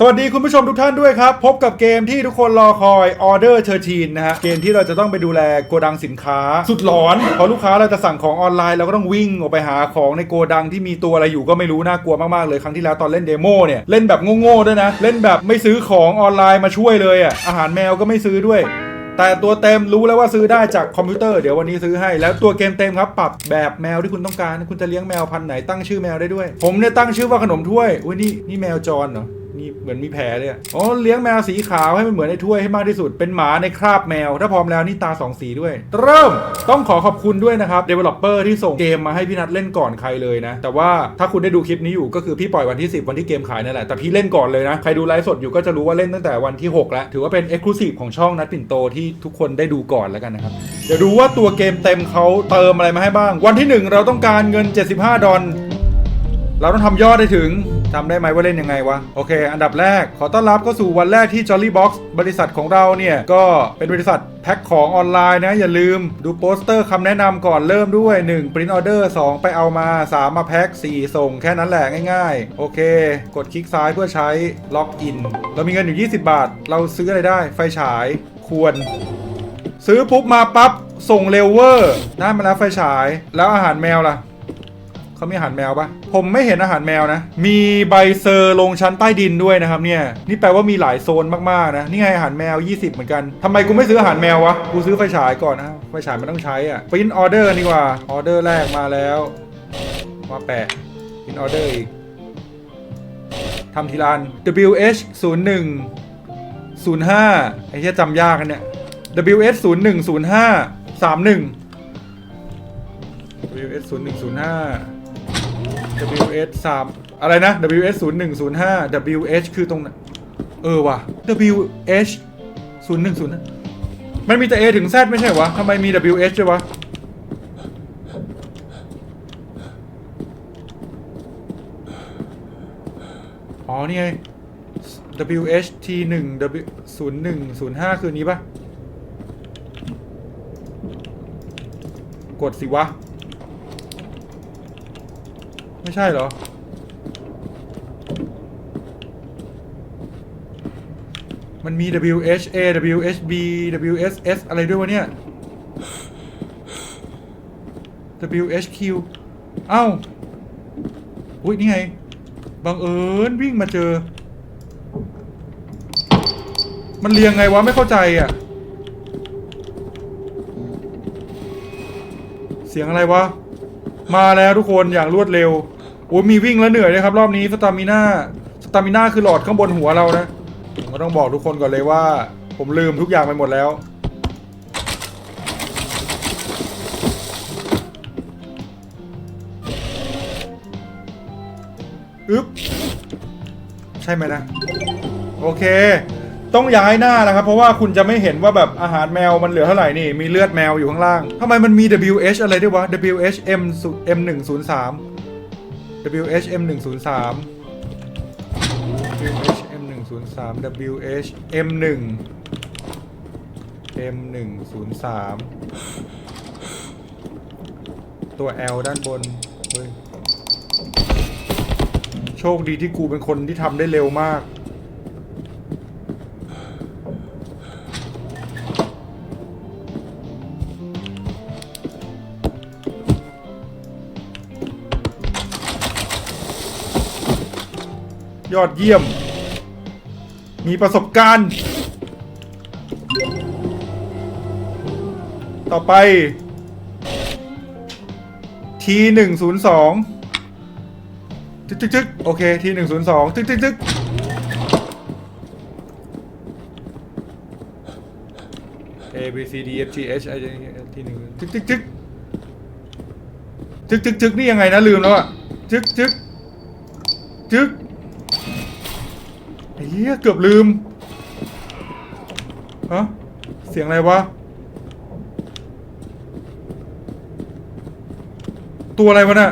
สวัสดีคุณผู้ชมทุกท่านด้วยครับ พบกับเกมที่ทุกคนรอคอย Order 13นะฮะ เกมที่เราจะต้องไปดูแลโกดังสินค้า สุดหลอนเพราะลูกค้าเราจะสั่งของออนไลน์เราก็ต้องวิ่งออกไปหาของในโกดังที่มีตัวอะไรอยู่ก็ไม่รู้ น่ากลัวมาก ๆ เลยครั้งที่แล้วตอนเล่นเดโมเนี่ย เล่นแบบโง่ ๆ ด้วยนะ เล่นแบบไม่ซื้อของออนไลน์มาช่วยเลยอะอาหารแมวก็ไม่ซื้อด้วยแต่ตัวเต็มรู้แล้วว่าซื้อได้จากคอมพิวเตอร์เดี๋ยววันนี้ซื้อให้ แล้วตัวเกมเต็มครับ ปรับแบบแมวที่คุณต้องการ คุณจะเลี้ยงแมวพันธุ์ไหนตั้งชื่อแมวได้ด้วย ผมเนี่ยตั้งชื่อว่าขนมถ้วยอุ้ยนี่นี่แมวจรเหรอ นี่เหมือนมีแผลเลยอะอ๋อเลี้ยงแมวสีขาวให้มันเหมือนในถ้วยให้มากที่สุด เป็นหมาในคราบแมว ถ้าพร้อมแล้วนี่ตาสองสีด้วย เริ่มต้องขอขอบคุณด้วยนะครับ developer ที่ส่งเกมมาให้พี่นัทเล่นก่อนใครเลยนะ แต่ว่าถ้าคุณได้ดูคลิปนี้อยู่ก็คือพี่ปล่อยวันที่ 10 วันที่เกมขายนั่นแหละ แต่พี่เล่นก่อนเลยนะ ใครดูไลฟ์สดอยู่ก็จะรู้ว่าเล่นตั้งแต่วันที่ 6 แล้ว ถือว่าเป็น exclusive ของช่องนัทปิ่นโตที่ทุกคนได้ดูก่อนแล้วกันนะครับ เดี๋ยวดูว่าตัวเกมเต็มเขาเติมอะไรมาให้บ้าง วันที่หนึ่งเราต้องการเงิน 75 ดอล เราต้องทำยอดได้ถึงจำได้ไหมว่าเล่นยังไงวะ โอเค อันดับแรกขอต้อนรับเข้าสู่วันแรกที่ Jolly Box บริษัทของเราเนี่ย ก็เป็นบริษัทแพ็คของออนไลน์นะ อย่าลืมดูโปสเตอร์คำแนะนำก่อนเริ่มด้วย 1 Print Order 2 ไปเอามา 3 มาแพ็ค 4 ส่งแค่นั้นแหละง่ายๆ โอเค กดคลิกซ้ายเพื่อใช้ล็อกอินเรามีเงินอยู่ 20 บาท เราซื้ออะไรได้ไฟฉายควร ซื้อปุ๊บมาปั๊บส่งเร็วเวอร์ได้มาแล้วไฟฉายแล้วอาหารแมวล่ะ เขามีอาหารแมวปะผมไม่เห็นอาหารแมวนะ มีใบเซอร์ลงชั้นใต้ดินด้วยนะครับเนี่ย นี่แปลว่ามีหลายโซนมากๆนะ นี่ไงอาหารแมว 20 เหมือนกันทำไมกูไม่ซื้ออาหารแมววะ กูซื้อไฟฉายก่อนนะไฟฉายมันต้องใช้อะพินออเดอร์ดีกว่า ออเดอร์แรกมาแล้วมาแปะพินออเดอร์อีกทำทีละอัน WH 0 1 0 5ไอ้ที่จำยากกันเนี่ย WH 0 1 0 5 3 1 WS 0 1 0 5 WS 3อะไรนะ WS 0 1 0 5 WH คือตรงเออว่ะ WH 0 1 0 5มันมีแต่ A ถึง Z ไม่ใช่วะทำไมมี WH ด้วยวะอ๋อนี่ไง WH T 1 W 0 1 0 5 คือนี้ปะกดสิวะ ไม่ใช่เหรอ มันมี WH A WH B WS S อะไรด้วยวะเนี่ย WH Q เอ้า อุ้ยนี่ไง บังเอิญวิ่งมาเจอ มันเรียงไงวะ ไม่เข้าใจอะ เสียงอะไรวะ มาแล้วทุกคนอย่างรวดเร็ว โอ้มีวิ่งแล้วเหนื่อยเลยครับ รอบนี้สตามิน่าสตามิน่าคือหลอดข้างบนหัวเรานะผมก็ต้องบอกทุกคนก่อนเลยว่า ผมลืมทุกอย่างไปหมดแล้ว อึ๊บ ใช่ไหมนะ โอเค ต้องย้ายหน้านะครับ เพราะว่าคุณจะไม่เห็นว่าแบบอาหารแมวมันเหลือเท่าไหร่นี่ มีเลือดแมวอยู่ข้างล่างทำไมมันมี WH อะไรด้วยวะ WHM M103 WHM 1 0 3 WHM 1 0 3 WHM 1 M 1 0 3 ตัว L ด้านบน เฮ้ย โชคดีที่กูเป็นคนที่ทำได้เร็วมาก อดเยี่ยม มีประสบการณ์ ต่อไป ทีหนึ่งศูนย์สองจึ๊กจึ๊กโอเค ทีหนึ่งศูนย์สองจึ๊กจึ๊กจึ๊ก A B C D F G H I J K L ทีหนึ่งจึ๊กจึ๊กจึ๊กจึ๊กจึ๊กจึ๊กนี่ยังไงนะลืมแล้วอะจึ๊กจึ๊กจึ๊ก ยเกือบลืมฮะเสียงอะไรวะ ตัวอะไรวะน่ะ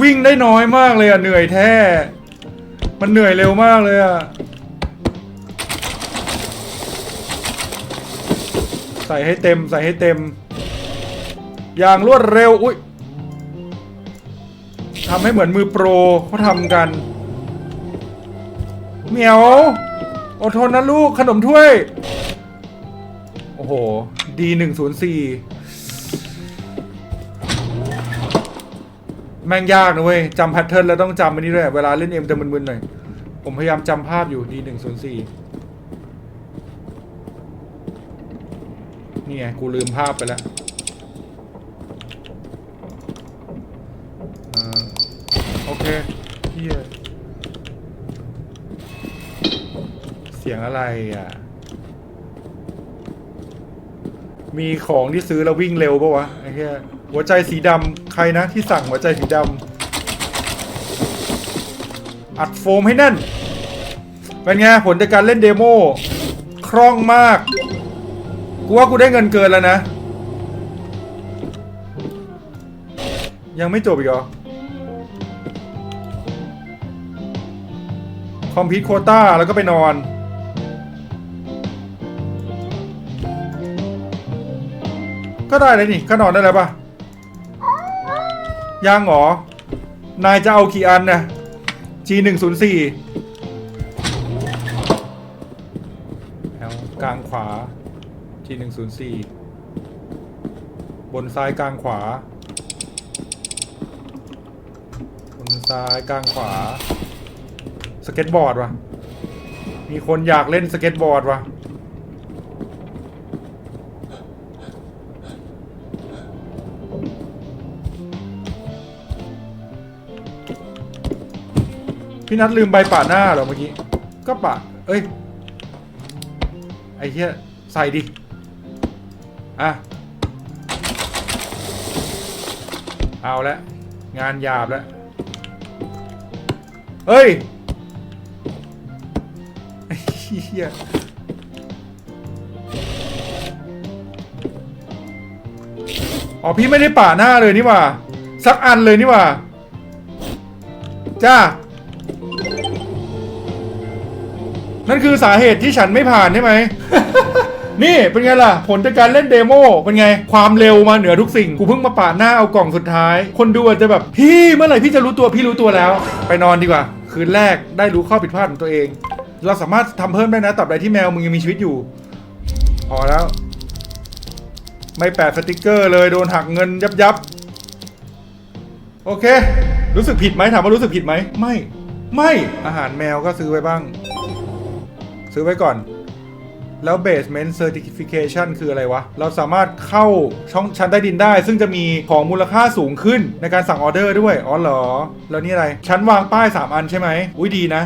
วิ่งได้น้อยมากเลยอะ เหนื่อยแท้ มันเหนื่อยเร็วมากเลยอะ ใส่ให้เต็มใส่ให้เต็ม อย่างรวดเร็ว อุ้ย ทำให้เหมือนมือโปรเขาทำกันเหมียวอดทนนะลูกขนมถ้วย โอ้โห ดีหนึ่งศูนย์สี่แม่งยากนะเว้ยจำแพทเทิร์นแล้วต้องจำอันนี้ด้วย เวลาเล่นเอ็มจะมึนๆหน่อย ผมพยายามจำภาพอยู่ดีหนึ่งศูนย์สี่นี่ไง กูลืมภาพไปแล้วอ่า เคเฮียเสียงอะไรอะ มีของที่ซื้อแล้ววิ่งเร็วปะวะไอ้เหี้ยหัวใจสีดำใครนะที่สั่งหัวใจสีดำอัดโฟมให้แน่น เป็นไงผลจากการเล่นเดโมคล่องมาก กูว่ากูได้เงินเกินแล้วนะ ยังไม่จบอีกเหรอ คอมพิวโคต้าแล้วก็ไปนอน ก็ได้เลยนี่ ก็นอนได้แล้วปะยังหรอ นายจะเอากี่อันนะ G หนึ่งศูนย์สี่แล้วกลางขวา G หนึ่งศูนย์สี่บนซ้ายกลางขวา บนซ้ายกลางขวา สเก็ตบอร์ดวะมีคนอยากเล่นสเก็ตบอร์ดวะพี่นัทลืมใบป่าหน้าเหรอเมื่อกี้ ก็ป่าเอ้ย ไอ้เหี้ย ใส่ดิ อะ เอาละ งานหยาบแล้ว เฮ้ย เหี้ยอ๋อพี่ไม่ได้ป่าหน้าเลยนี่ว่า สักอันเลยนี่ว่า จ้า นั่นคือสาเหตุที่ฉันไม่ผ่านใช่ไหม นี่เป็นไงล่ะ ผลจากการเล่นเดโมเป็นไง ความเร็วมาเหนือทุกสิ่ง กูเพิ่งมาปาหน้าเอากล่องสุดท้าย คนดูอาจจะแบบ พี่เมื่อไหร่พี่จะรู้ตัวพี่รู้ตัวแล้ว ไปนอนดีกว่า คืนแรกได้รู้ข้อผิดพลาดของตัวเอง เราสามารถทำเพิ่มได้นะตราบใดที่แมวมึงยังมีชีวิตอยู่ พอแล้ว ไม่แปะสติกเกอร์เลยโดนหักเงินยับยับโอเค รู้สึกผิดไหมถามว่ารู้สึกผิดไหมไม่ ไม่อาหารแมวก็ซื้อไว้บ้าง ซื้อไว้ก่อน แล้ว basement certification คืออะไรวะ เราสามารถเข้าช่องชั้นใต้ดินได้ ซึ่งจะมีของมูลค่าสูงขึ้นในการสั่งออเดอร์ด้วย อ๋อเหรอ แล้วนี่อะไร ชั้นวางป้าย 3 อันใช่ไหมอุ้ยดีนะ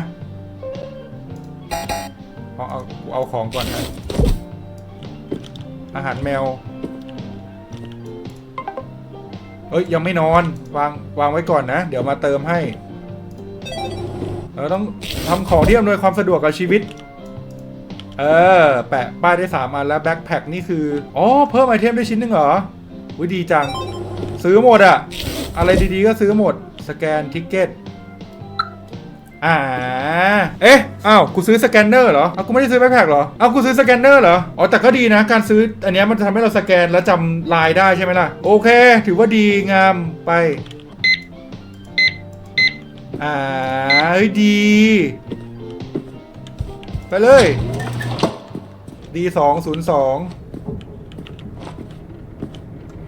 เอาเอาเอาของก่อนนะอาหารแมว เอ้ยยังไม่นอน วางวางไว้ก่อนนะ เดี๋ยวมาเติมให้ เราต้องทำของที่อำนวยความสะดวกกับชีวิต เออ แปะป้ายได้3อันแล้วแบ็คแพคนี่คือ อ๋อ เพิ่มไอเทมได้ชิ้นหนึ่งเหรอวิดีจัง ซื้อหมดอะอะไรดีๆก็ซื้อหมด สแกนทิกเก็ต อ่า เอ๊ะ อ้าว กูซื้อสแกนเนอร์เหรอเอากูไม่ได้ซื้อแบ็คแพคเหรอเอากูซื้อสแกนเนอร์เหรอ อ๋อ แต่ก็ดีนะ การซื้ออันนี้มันจะทำให้เราสแกนแล้วจำลายได้ใช่ไหมล่ะ โอเค ถือว่าดีงามไป อ่า เฮ้ยดี ไปเลยดีสองศูนย์สอง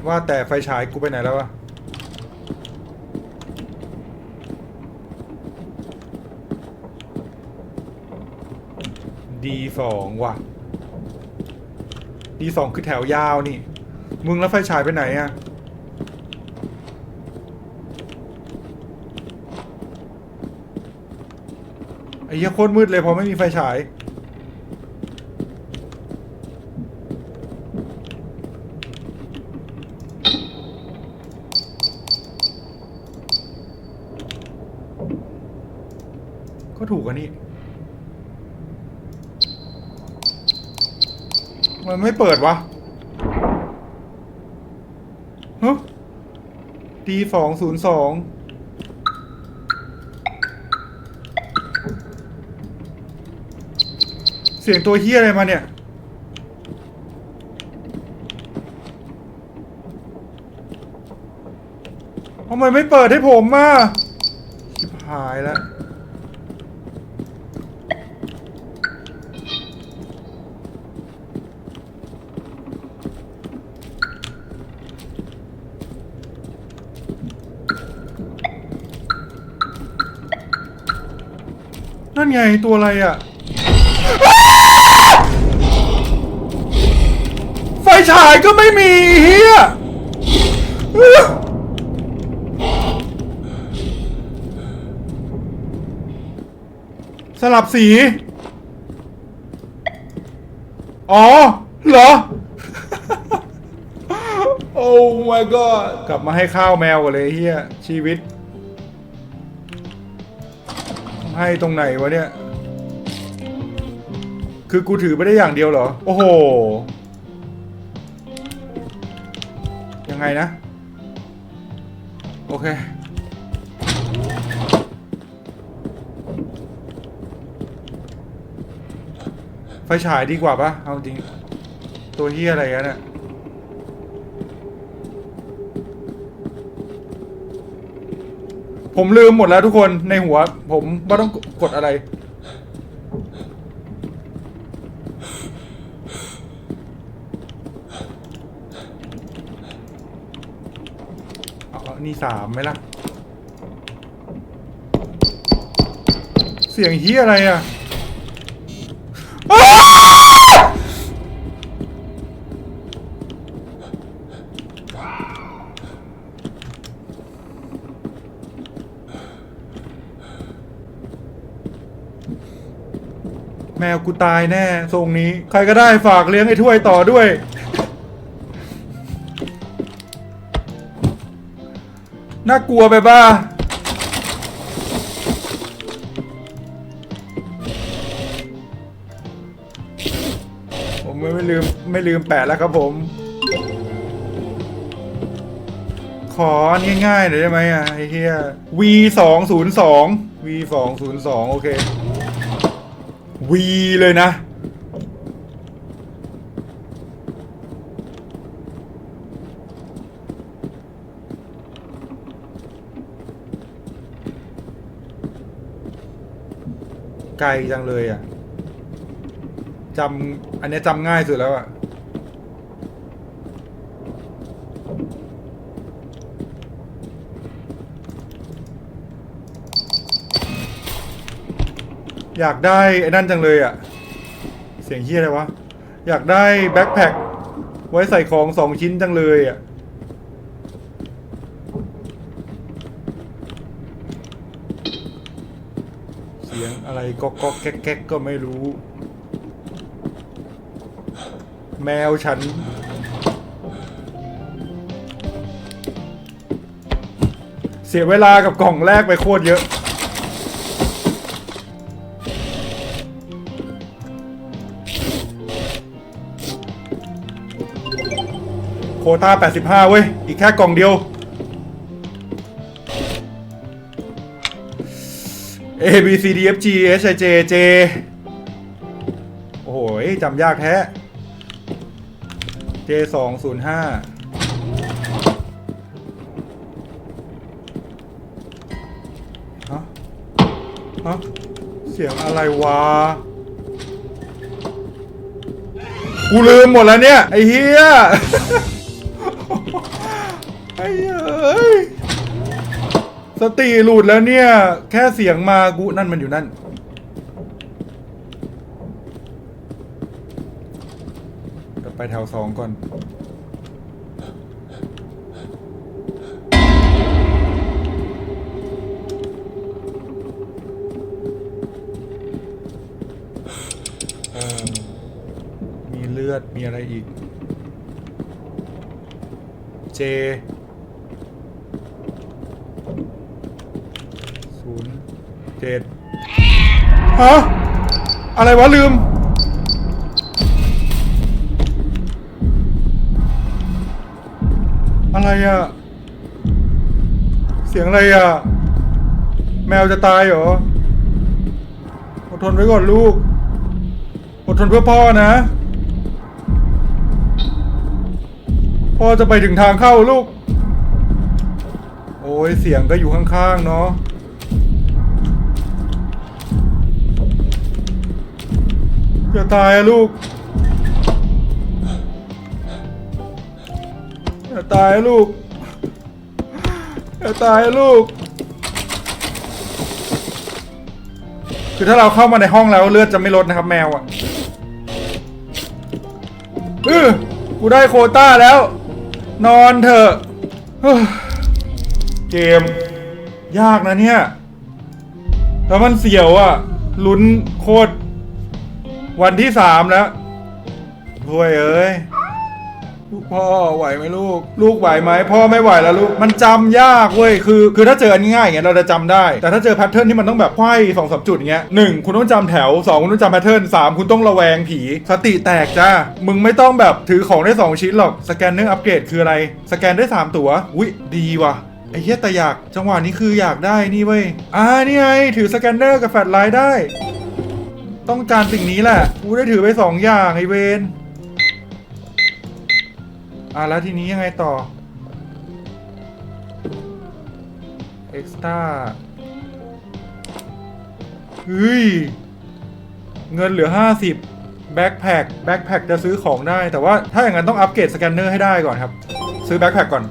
ว่าแต่ไฟฉายกูไปไหนแล้ววะ ดีสองว่ะดีสองคือแถวยาวนี่ มึงแล้วไฟฉายไปไหนอะไอ้เหี้ยโคตรมืดเลยพอไม่มีไฟฉาย ก็ถูกอันนี้ มันไม่ เปิดวะฮะดีสองศูนย์สองเสียงตัวเฮียอะไรมาเนี่ยเพราะไมไม่เปิดให้ผมอะชิบหายแล้ว ไงตัวอะไรอะ ไฟฉายก็ไม่มีเฮียสลับสี อ๋อ เหรอ โอ้ my god กลับมาให้ข้าวแมวกันเลยเฮียชีวิต ให้ตรงไหนวะเนี่ย คือกูถือไม่ได้อย่างเดียวเหรอ โอ้โห ยังไงนะ โอเค ไฟฉายดีกว่าปะเอาจริง ตัวเฮียอะไรกันเนี่ย ผมลืมหมดแล้วทุกคนในหัว ผมว่าต้องกดอะไร เอาเอนี่สามไหมล่ะ เสียงเฮียอะไรอะ แมวกูตายแน่ทรงนี้ ใครก็ได้ฝากเลี้ยงไอ้ถ้วยต่อด้วย น่ากลัวไปบ้าผมไม่ไม่ลืมไม่ลืมแปะแล้วครับผม ของ่ายๆหน่อยได้ไหมอะไอ้เฮีย V สองศูนย์สอง V สองศูนย์สองโอเค วีเลยนะ ไกลจังเลยอะจำอันนี้จำง่ายสุดแล้วอะ อยากได้ไอ้นั่นจังเลยอะเสียงเฮียอะไรวะ อยากได้แบ็คแพ็คไว้ใส่ของสองชิ้นจังเลยอะเสียงอะไรก็ก็แก๊กแก๊กก็ไม่รู้ แมวฉันเสียเวลากับกล่องแรกไปโคตรเยอะ ต้า85 เว้ย อีกแค่กล่องเดียว A B C D F G H I J J โอ้โหจำยากแท้ J สองศูนย์ห้าฮะ ฮะ เสียงอะไรวะ กูลืมหมดแล้วเนี่ย ไอ้เฮีย ไอ้เอ้ยสติหลุดแล้วเนี่ย แค่เสียงมากูนั่นมันอยู่นั่น กลับไปแถวสองก่อน มีเลือดมีอะไรอีก เจศูนย์เจ็ดฮะ อะไรวะ ลืม อะไรอะเสียงอะไรอะแมวจะตายเหรอ อดทนไว้ก่อนลูก อดทนเพื่อพ่อนะ พ่อจะไปถึงทางเข้าลูก โอ้ยเสียงก็อยู่ข้างๆเนาะอย่าตายลูกอย่าตายลูกอย่าตายลูก คือถ้าเราเข้ามาในห้องแล้วเลือดจะไม่ลดนะครับแมวอะเออกูได้โคต้าแล้ว นอนเถอะเฮ้ยเกม ยากนะเนี่ยแล้วมันเสียวอะลุ้นโคตร วันที่สามแล้วรวยเอ้ย ลูกพ่อไหวไหมลูก ลูกไหวไหมพ่อไม่ไหวแล้วลูกมันจำยากเว้ยคือ คือถ้าเจออันง่ายอย่างเงี้ยเราจะจำได้ แต่ถ้าเจอแพทเทิร์นที่มันต้องแบบไขว้สองสามจุดอย่างเงี้ยหนึ่งคุณต้องจำแถวสองคุณต้องจำแพทเทิร์นสามคุณต้องระแวงผี สติแตกจ้ามึงไม่ต้องแบบถือของได้สองชิ้นหรอกสแกนเนอร์อัปเกรดคืออะไร สแกนได้สามตัวอุ้ยดีว่ะไอ้เหี้ยแต่อยากจังหวะนี้คืออยากได้นี่เว้ยอ่านี่ไงถือสแกนเนอร์กับแฟลชไลท์ได้ ต้องการสิ่งนี้แหละกูได้ถือไปสองอย่างไอเวน อะแล้วทีนี้ยังไงต่อ Extra เฮ้ย เงินเหลือ 50 Backpack Backpack จะซื้อของได้ แต่ว่าถ้าอย่างนั้นต้องอัปเกรดสแกนเนอร์ให้ได้ก่อนครับ ซื้อ Backpack ก่อน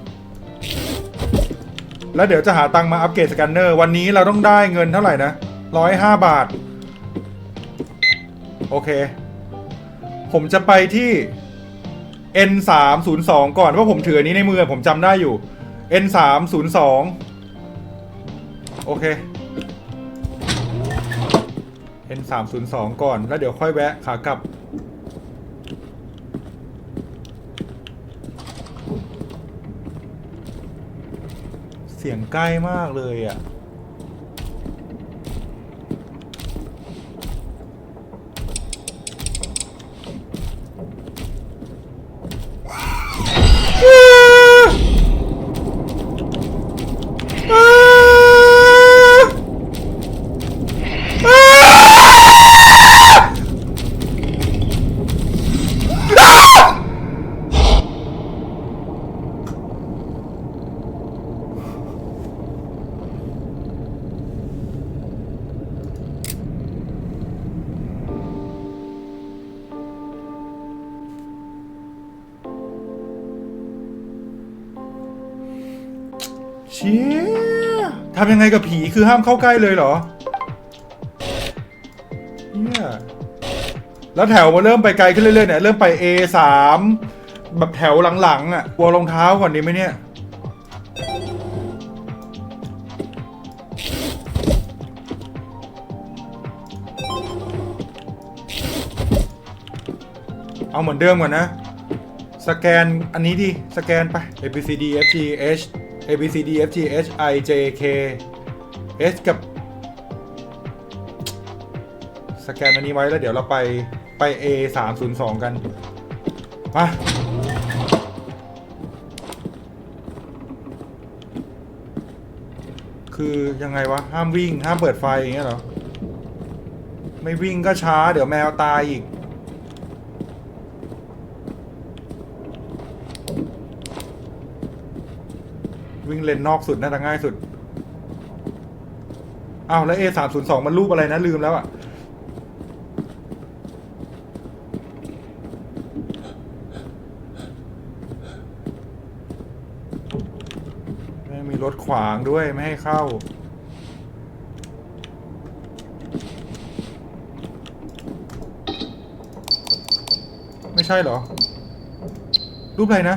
แล้วเดี๋ยวจะหาตังมาอัปเกรดสแกนเนอร์ วันนี้เราต้องได้เงินเท่าไหร่นะ105บาท โอเค ผมจะไปที่ N 3 0 2ก่อนเพราะผมถืออันนี้ในมือผมจำได้อยู่ N 3 0 2โอเค N 3 0 2ก่อนแล้วเดี๋ยวค่อยแวะขากลับ เสียงใกล้มากเลยอะ ยังไงกับผีคือห้ามเข้าใกล้เลยเหรอเนี่ยแล้วแถวมาเริ่มไปไกลขึ้นเรื่อยๆเนี่ยเริ่มไป A3 แบบแถวหลังๆอะกลัวรองเท้าก่อนดีไหมเนี่ยเอาเหมือนเดิมก่อนนะ สแกนอันนี้ดิ สแกนไป A B C D F G H A B C D F G H I J K H กับ สแกนอันนี้ไว้แล้วเดี๋ยวเราไปไป A 3 0 2 กันมาคือยังไงวะ ห้ามวิ่ง ห้ามเปิดไฟอย่างเงี้ยเหรอ ไม่วิ่งก็ช้า เดี๋ยวแมวตายอีก วิ่งเลนนอกสุดน่าจะง่ายสุด อ้าวแล้ว A 3 0 2มันรูปอะไรนะลืมแล้วอะไม่งมีรถขวางด้วยไม่ให้เข้า ไม่ใช่เหรอ รูปอะไรนะ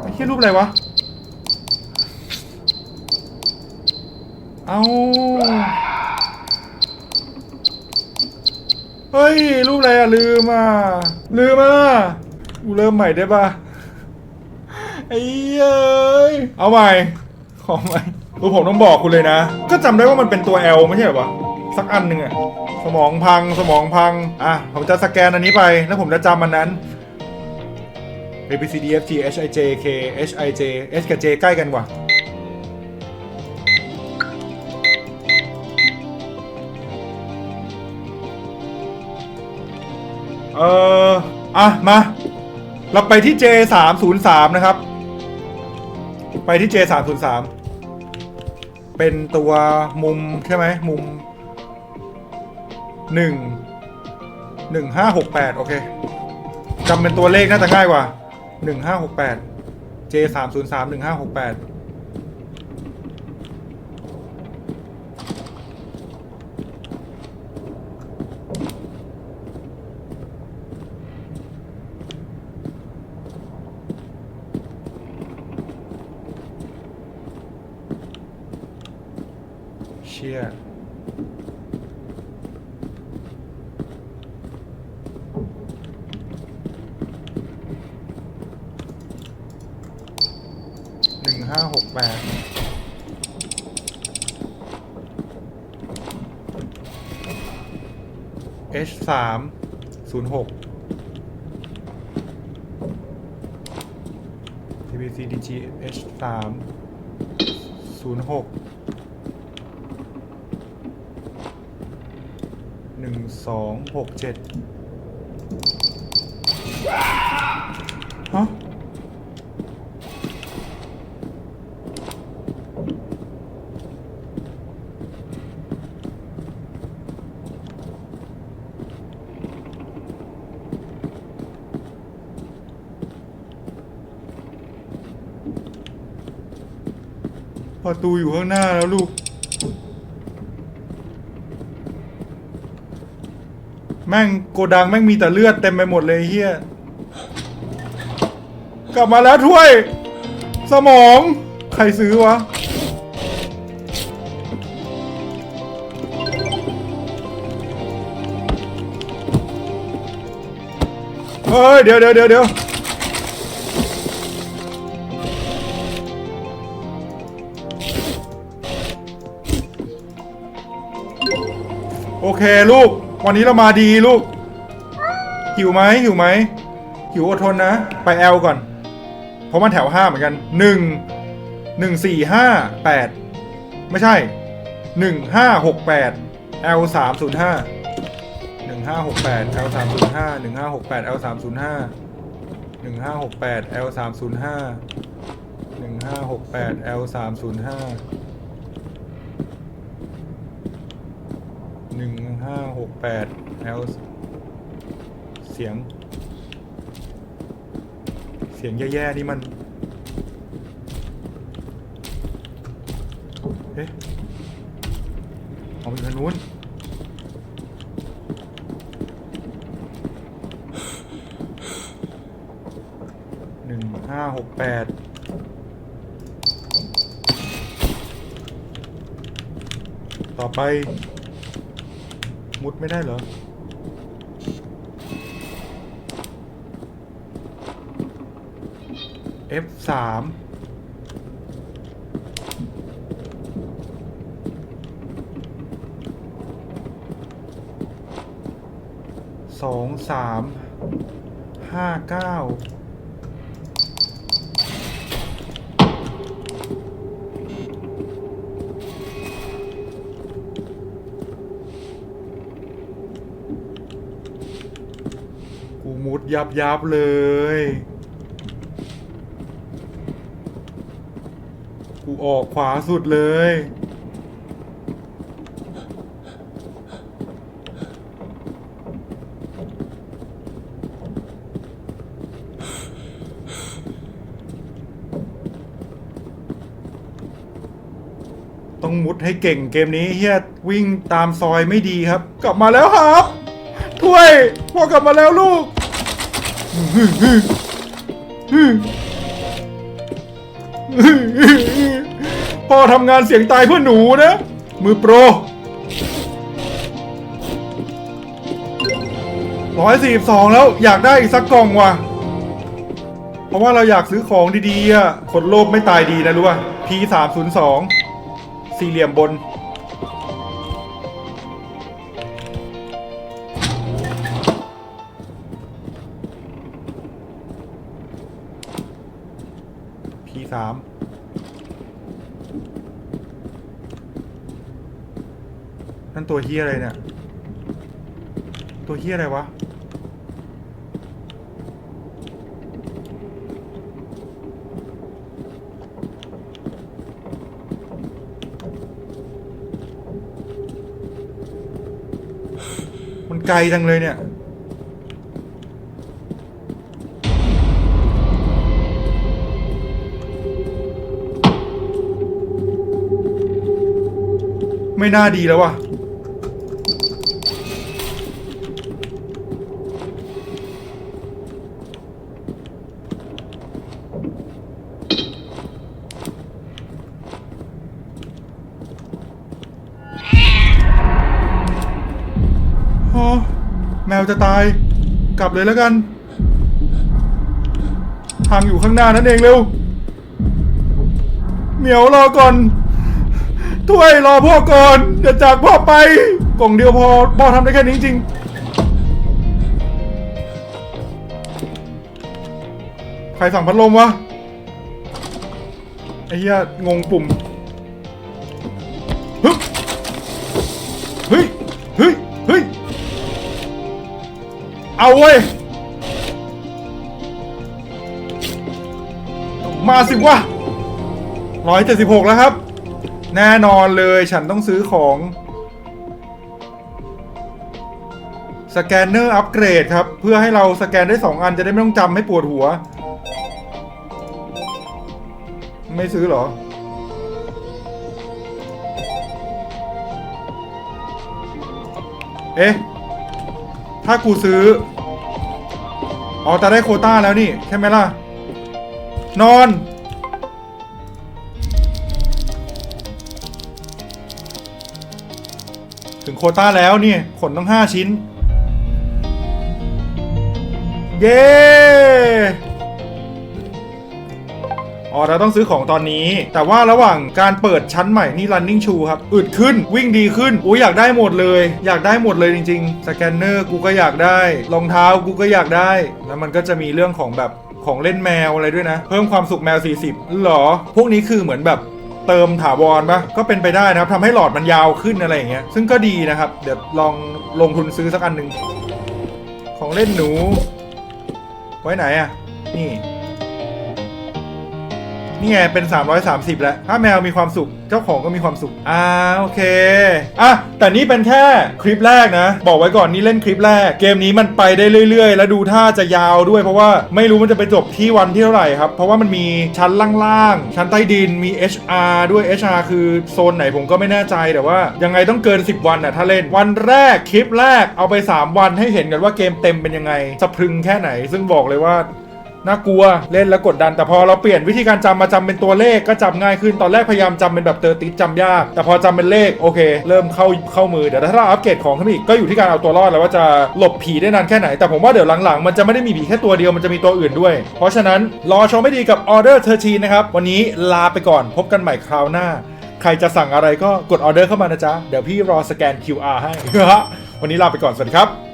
ไอ้เหี้ยรูปอะไรวะ เอาเฮ้ย รูปอะไรอะลืมอะ ลืมอะกูเริ่มใหม่ได้ปะไอ้เอ้ย เอาใหม่ ขอใหม่คือผมต้องบอกคุณเลยนะ ก็จำได้ว่ามันเป็นตัว L ไม่ใช่เหรอวะสักอันหนึ่งอะสมองพังสมองพัง อะ ผมจะสแกนอันนี้ไป แล้วผมจะจำมันนั้น A B C D F G H I J K H I J H กับ J ใกล้กันกว่า เอออะมา เราไปที่ J 3 0 3 นะครับ ไปที่ J 3 0 3 เป็นตัวมุมใช่ไหมมุมหนึ่งหนึ่งห้าหกแปดโอเคจำเป็นตัวเลขน่าจะง่ายกว่าหนึ่งห้าหกแปด J สามศูนย์สามหนึ่งห้าหกแปดเชี่ย หนึ่ง ห้าหกแปดเอชสามศูนย์หก TBC DG H สามศูนย์หกหนึ่งสองหกเจ็ด ตูอยู่ข้างหน้าแล้วลูก แม่งโกดังแม่งมีแต่เลือดเต็มไปหมดเลยเฮียกลับมาแล้วถ้วย สมอง ใครซื้อวะเฮ้ยเดี๋ยวเดี๋ยวเดี๋ยว เดี๋ยวโอเคลูก วันนี้เรามาดีลูก หิวไหมหิวไหมหิวอดทนนะ ไปแอลก่อน เพราะมันแถวห้าเหมือนกันหนึ่งหนึ่งสี่ห้าแปดไม่ใช่หนึ่งห้าหกแปด L สามศูนย์ห้าหนึ่งห้าหกแปด L สามศูนย์ห้าหนึ่งห้าหกแปด L สามศูนย์ห้าหนึ่งห้าหกแปด L สามศูนย์ห้าหนึ่งห้าหกแปด L สามศูนย์ห้า นึ่งห้าหกแปด L เสียง เสียงแย่ๆนี่มัน เอ๊ะเอาไปทางนู้นหนึ่งห้าหกแปดต่อไป มุดไม่ได้เหรอ F สามสองสามห้าเก้ากูมุด ยับยับเลย กูออกขวาสุดเลย ต้องมุดให้เก่งเกมนี้เฮียวิ่งตามซอยไม่ดีครับ กลับมาแล้วครับ ถ้วยพ่อกลับมาแล้วลูก พ่อทำงานเสียงตายเพื่อหนูนะ มือโปรร้อยสี่สองแล้วอยากได้อีกสักกล่องว่ะ เพราะว่าเราอยากซื้อของดีๆอะคนโลภไม่ตายดีนะรู้ป่ะ P สามศูนย์สองสี่เหลี่ยมบน ตัวเฮียอะไรเนี่ย ตัวเฮียอะไรวะ มันไกลจังเลยเนี่ยไม่น่าดีแล้ววะ แมวจะตาย กลับเลยแล้วกัน ทางอยู่ข้างหน้านั่นเองเร็ว เหมียวรอก่อนถ้วยรอพ่อก่อนอย่าจากพ่อไปกล่องเดียวพอพ่อทำได้แค่นี้จริงใครสั่งพัดลมวะไอ้เหี้ยงงปุ่ม เอาเว้ย มาสิวะร้อยเจ็ดสิบหกแล้วครับ แน่นอนเลยฉันต้องซื้อของ สแกนเนอร์อัปเกรดครับ เพื่อให้เราสแกนได้สองอันจะได้ไม่ต้องจำให้ปวดหัว ไม่ซื้อหรอเอ๊ะ ถ้ากูซื้อ อ๋อแต่ได้โควต้าแล้วนี่ ใช่ไหมล่ะ นอน ถึงโควต้าแล้วนี่ ขนต้องห้าชิ้น เย้ อ๋อเราต้องซื้อของตอนนี้ แต่ว่าระหว่างการเปิดชั้นใหม่นี่ running shoe ครับอึดขึ้นวิ่งดีขึ้นอุ้ยอยากได้หมดเลย อยากได้หมดเลยจริงๆสแกนเนอร์กูก็อยากได้รองเท้ากูก็อยากได้ แล้วมันก็จะมีเรื่องของแบบของเล่นแมวอะไรด้วยนะ เพิ่มความสุขแมว 40หรอ พวกนี้คือเหมือนแบบเติมถาวรปะก็เป็นไปได้นะครับทำให้หลอดมันยาวขึ้นอะไรอย่างเงี้ยซึ่งก็ดีนะครับ เดี๋ยวลองลงทุนซื้อสักอันหนึ่งของเล่นหนู ไว้ไหนอะนี่ นี่ไงเป็น 330 แล้ว ถ้าแมวมีความสุข เจ้าของก็มีความสุข อ่าโอเค อะ แต่นี่เป็นแค่คลิปแรกนะ บอกไว้ก่อนนี่เล่นคลิปแรก เกมนี้มันไปได้เรื่อย ๆ แล้วดูท่าจะยาวด้วยเพราะว่าไม่รู้มันจะไปจบที่วันที่เท่าไหร่ครับ เพราะว่ามันมีชั้นล่างๆ ชั้นใต้ดิน มี HR ด้วย HR คือโซนไหนผมก็ไม่แน่ใจแต่ว่า ยังไงต้องเกิน 10 วันนะถ้าเล่น วันแรกคลิปแรกเอาไป 3 วันให้เห็นกันว่าเกมเต็มเป็นยังไงสะพรึงแค่ไหน ซึ่งบอกเลยว่า น่ากลัวเล่นแล้วกดดัน แต่พอเราเปลี่ยนวิธีการจำมาจำเป็นตัวเลขก็จำง่ายขึ้นตอนแรกพยายามจำเป็นแบบเตอร์ติสจำยาก แต่พอจำเป็นเลขโอเค เริ่มเข้าเข้ามือเดี๋ยวถ้าเราอัปเกรดของขึ้นมาอีกก็อยู่ที่การเอาตัวรอดแล้วว่าจะหลบผีได้นานแค่ไหน แต่ผมว่าเดี๋ยวหลังๆ มันจะไม่ได้มีผีแค่ตัวเดียวมันจะมีตัวอื่นด้วย เพราะฉะนั้นรอชมไม่ดีกับออเดอร์เทอร์ทีนะครับวันนี้ลาไปก่อนพบกันใหม่คราวหน้า ใครจะสั่งอะไรก็กดออเดอร์เข้ามานะจ๊ะเดี๋ยวพี่รอสแกน QR ให้วันนี้ลาไปก่อนสวัสดีครับ